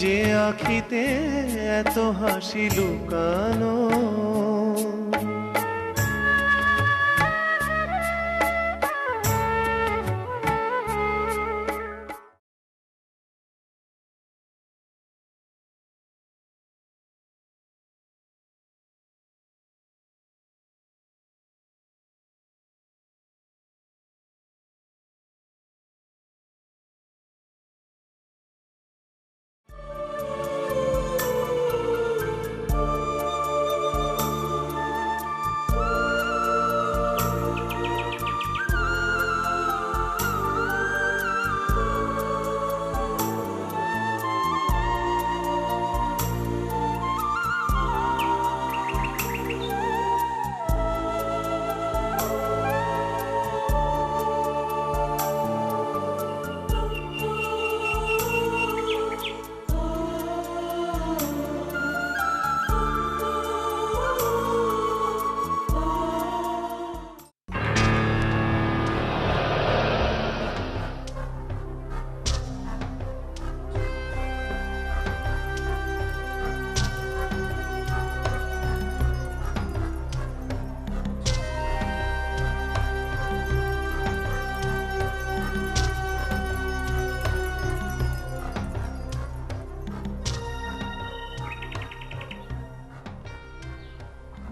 যে আখিতে এত হাসি লুকানো।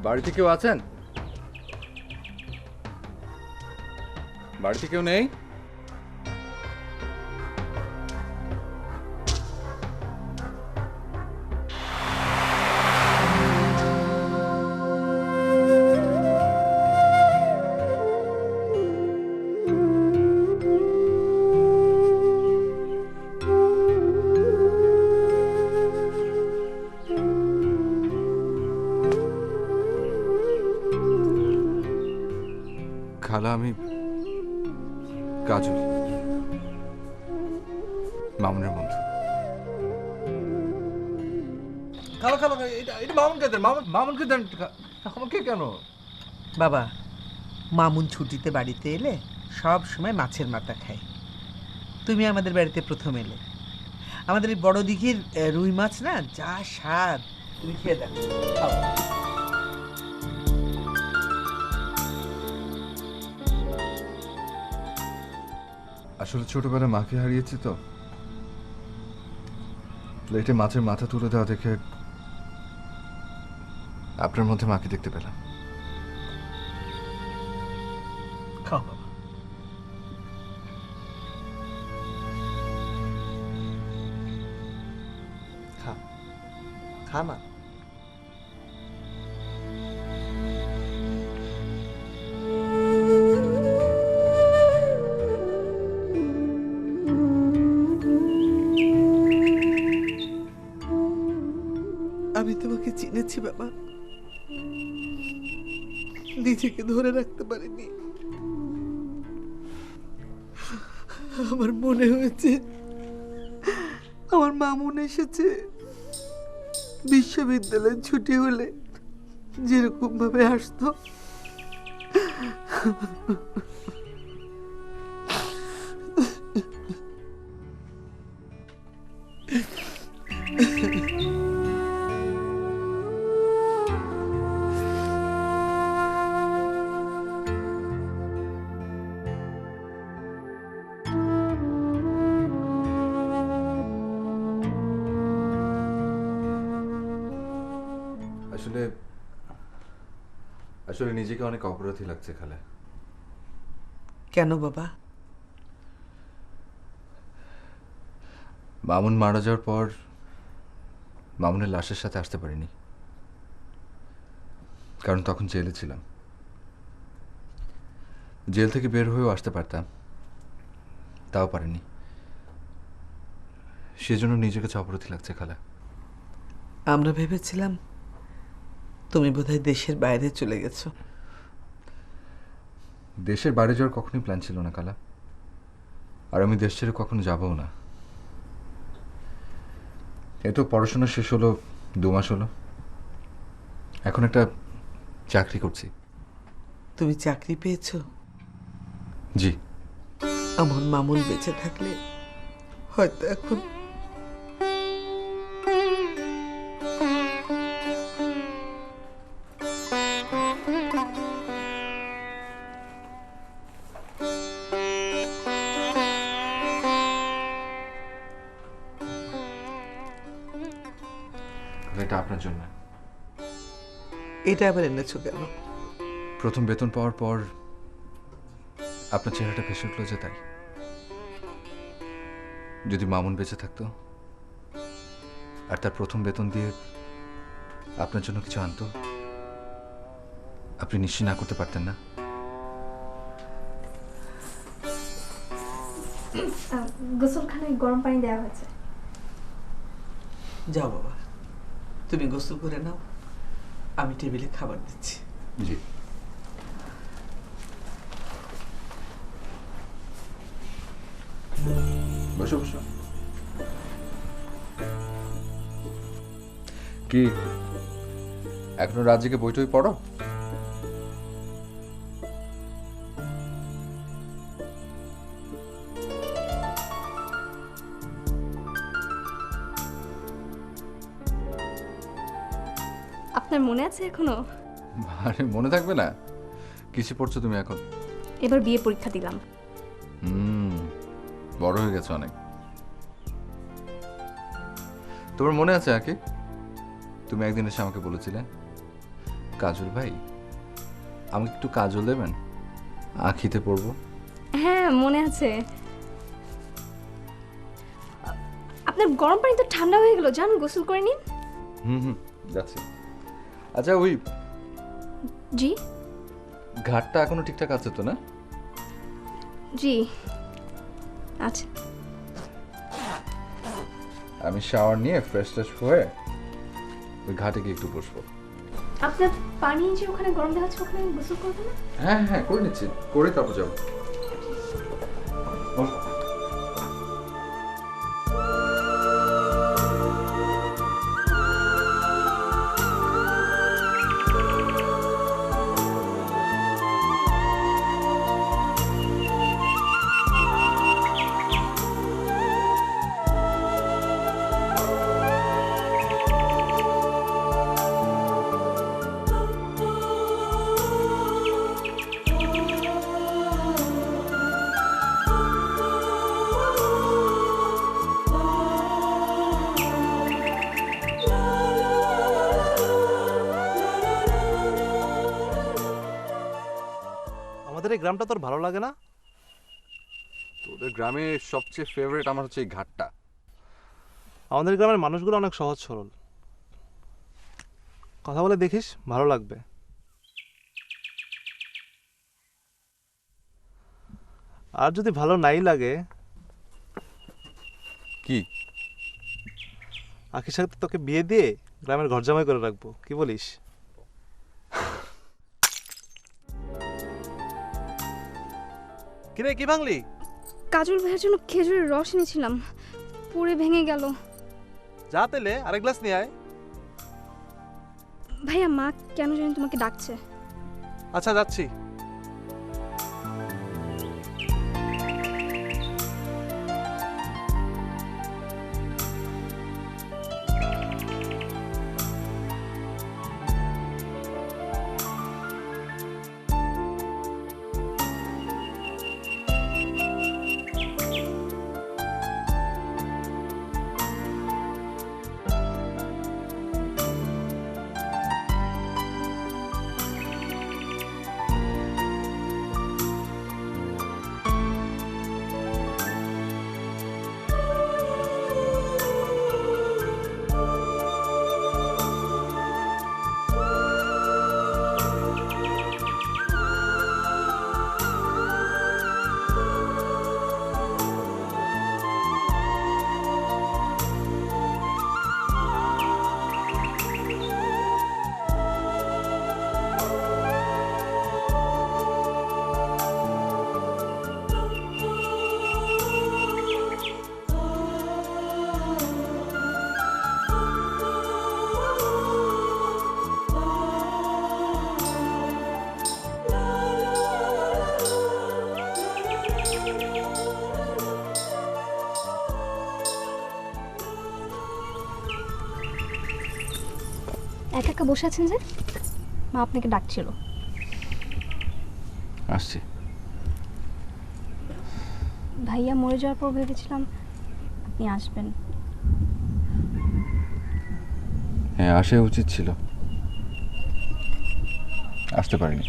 বাড়িতে কেউ আছেন? বাড়িতে কেউ নেই? কাজল। মামুনের বন্ধু। খালা খালা এটা এটা মামুনকে দেন মামুন মামুনকে দেন আমাকে কেন? বাবা মামুন ছুটিতে বাড়িতে এলে সব সময় মাছের মাথা খায়। তুমি আমাদের বাড়িতে প্রথম এলে। আমাদের এই বড় দিঘির রুই মাছ না যা স্বাদ। তুমি খেয়ে দেখো। খাও। আসলে ছোটবেলায় মাকে হারিয়েছি তো। প্লেটে মাছের মাথা তুলে দেওয়া দেখে আপনার মধ্যে মাকে দেখতে পেলাম। খাও বাবা। খা খা মা। চিনেছি বাবা। নিজেকে ধরে রাখতে পারিনি। আমার মনে হয়েছে, আমার মামুন এসেছে। বিশ্ববিদ্যালয়ের ছুটি হলে যেরকম ভাবে আসতো। আসলে নিজেকে অনেক অপরাধী লাগছে খালা। কেন বাবা? মামুন মারা যাওয়ার পর মামুনের লাশের সাথে আসতে পারিনি। কারণ তখন জেলে ছিলাম। জেল থেকে বের হয়েও আসতে পারতাম তাও পারিনি। সেজন্য নিজেকে কাছে অপরাধী লাগছে খালা। আমরা ভেবেছিলাম তুমি বোধহয় দেশের বাইরে চলে গেছো। দেশের বাইরে যাওয়ার কখনোই প্ল্যান ছিল না কালা। আর আমি দেশ ছেড়ে কখনো যাবও না। এই তো পড়াশোনা শেষ হলো দু মাস হলো। এখন একটা চাকরি করছি। তুমি চাকরি পেয়েছ? জি। আমার মামুন বেঁচে থাকলে হয়তো এখন এটা আবার এনেছো কেন? প্রথম বেতন পাওয়ার পর আপনার চেহারাটা ভেসে উঠল যে তাই। যদি মামুন বেঁচে থাকতো আর তার প্রথম বেতন দিয়ে আপনার জন্য কিছু আনতো আপনি নিশ্চয় না করতে পারতেন না? গোসলখানায় গরম পানি দেওয়া হয়েছে। যাও বাবা তুমি গোসল করে নাও। আমি টেবিলে খাবার দিচ্ছি। জি। বসো বসো। কি? এখনও রাজ্যকে বইটই পড়ো? আছে এখনও? আরে মনে থাকবে না। কিসে পড়ছো তুমি এখন? এবার বিয়ে পরীক্ষা দিলাম। হুম বড় হয়ে গেছে অনেক। তোমার মনে আছে আকে? তুমি একদিন এসে আমাকে বলেছিলে কাজল ভাই আমাকে একটু কাজল দেবেন? আখিতে পড়ব হ্যাঁ মনে আছে। আপনার গরম পানি তো ঠান্ডা হয়ে গেল যান গোসল করে নিন। হুম হুম যাচ্ছি। আচ্ছা ওই জি? ঘাটটা এখনও ঠিকঠাক আছে তো না? জি। আচ্ছা আমি শাওয়ার নিয়ে ফ্রেশ ট্রেশ হয়ে ওই ঘাটে গিয়ে একটু বসবো। আপনার পানি যে ওখানে গরম দেওয়া হচ্ছে ওখানে গোসল করবেন না? হ্যাঁ হ্যাঁ করে নিচ্ছি। করে তারপর যাব। আমাদের এই গ্রামটা তোর ভালো লাগে না? তোদের গ্রামে সবচেয়ে ফেভারিট আমার হচ্ছে এই ঘাটটা। আমাদের গ্রামের মানুষগুলো অনেক সহজ সরল। কথা বলে দেখিস ভালো লাগবে। আর যদি ভালো নাই লাগে কি? আখির সাথে তোকে বিয়ে দিয়ে গ্রামের ঘর জামাই করে রাখব। কি বলিস? কিরে কি ভাঙলি? কাজল ভাইয়ের জন্য খেজুরের রস এনেছিলাম। পুড়ে ভেঙে গেল। যা তেলে আরেক গ্লাস নিয়ে আয়। ভাইয়া মা কেন জানি তোমাকে ডাকছে। আচ্ছা যাচ্ছি। একা বসে আছেন যে? মা আপনাকে ডাকছিল। আসছি। ভাইয়া মরে যাওয়ার পর ভেবেছিলাম আপনি আসবেন। হ্যাঁ আসা উচিত ছিল। আসতে পারিনি।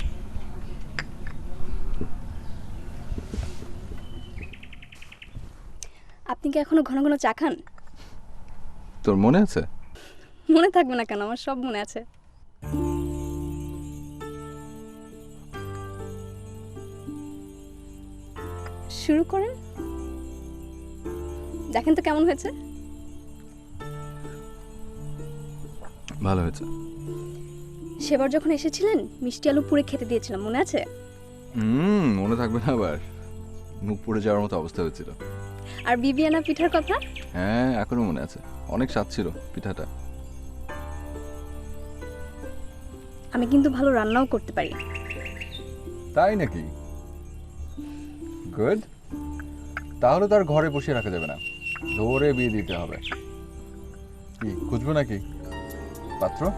আপনি কি এখনও ঘন ঘন চা খান? তোর মনে আছে? মনে থাকবে না কেন? আমার সব মনে আছে। শুরু করেন। দেখেন তো কেমন হয়েছে। ভালো হয়েছে। সেবার যখন এসেছিলেন মিষ্টি আলু পুরে খেতে দিয়েছিলাম মনে আছে? হুম মনে থাকবে না আবার। মুখ পড়ে যাওয়ার মতো অবস্থা হয়েছিল। আর বিবিয়ানা পিঠার কথা? হ্যাঁ এখনও মনে আছে। অনেক স্বাদ ছিল পিঠাটা। আমি কিন্তু ভালো রান্নাও করতে পারি। তাই নাকি? গুড তাহলে তার ঘরে বসিয়ে রাখা যাবে না। ধরে বিয়ে দিতে হবে। কি, খুঁজবো নাকি? পাত্র?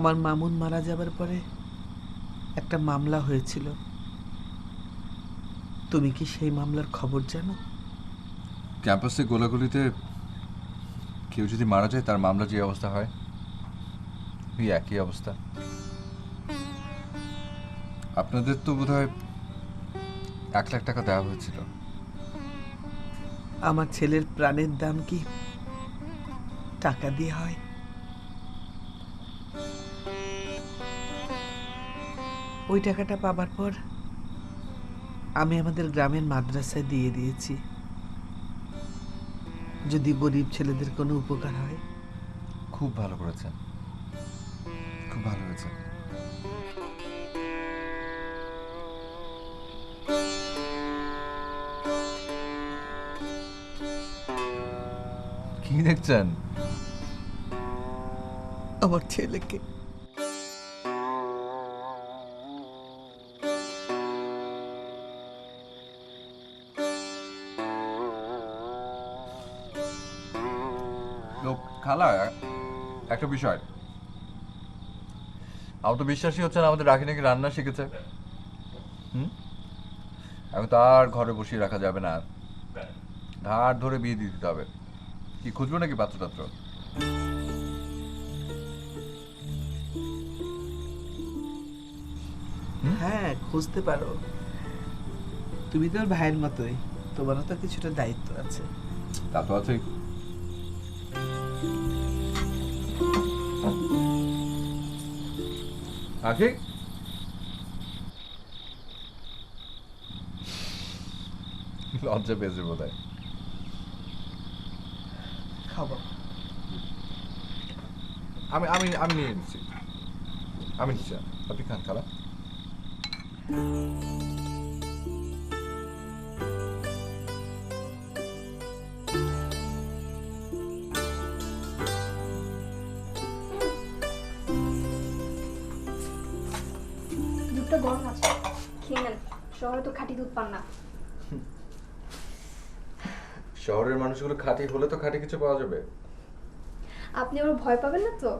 আমার মামুন মারা যাবার পরে একটা মামলা হয়েছিল। তুমি কি সেই মামলার খবর জানো? ক্যাম্পাসে গোলাগুলিতে কেউ যদি মারা যায় তার মামলা যে অবস্থা হয় ওই একই অবস্থা। আপনাদের তো বোধহয় এক লাখ টাকা দেওয়া হয়েছিল। আমার ছেলের প্রাণের দাম কি টাকা দিয়ে হয়? ওই টাকাটা পাবার পর আমি আমাদের গ্রামের মাদ্রাসায় দিয়ে দিয়েছি। যদি গরিব ছেলেদের কোনো উপকার হয়। খুব ভালো করেছেন। খুব ভালো হয়েছে। কি দেখছেন? আমার ছেলেকে খালা একটা বিষয়। আমার তো বিশ্বাসই হচ্ছে না আমাদের রাখি নাকি রান্না শিখেছে। হুম? এখন তার ঘরে বসিয়ে রাখা যাবে না। ধার ধরে বিয়ে দিয়ে দিতে হবে। কি খুঁজবো নাকি পাত্র টাত্র হ্যাঁ খুঁজতে পারো। তুমি তো ভাইয়ের মতোই। তোমারও তো কিছুটা দায়িত্ব আছে। তা তো আছেই। আখি লজ্জা পেয়েছে বোধ হয় খাব। আমি আমি আমি নিয়ে নিচ্ছি। আমি নিচ্ছি। আপনি খান, খালা। শহরে তো খাঁটি দুধ পান না। শহরের মানুষগুলো খাঁটি হলে তো খাঁটি কিছু পাওয়া যাবে। আপনি আবার ভয় পাবেন না তো?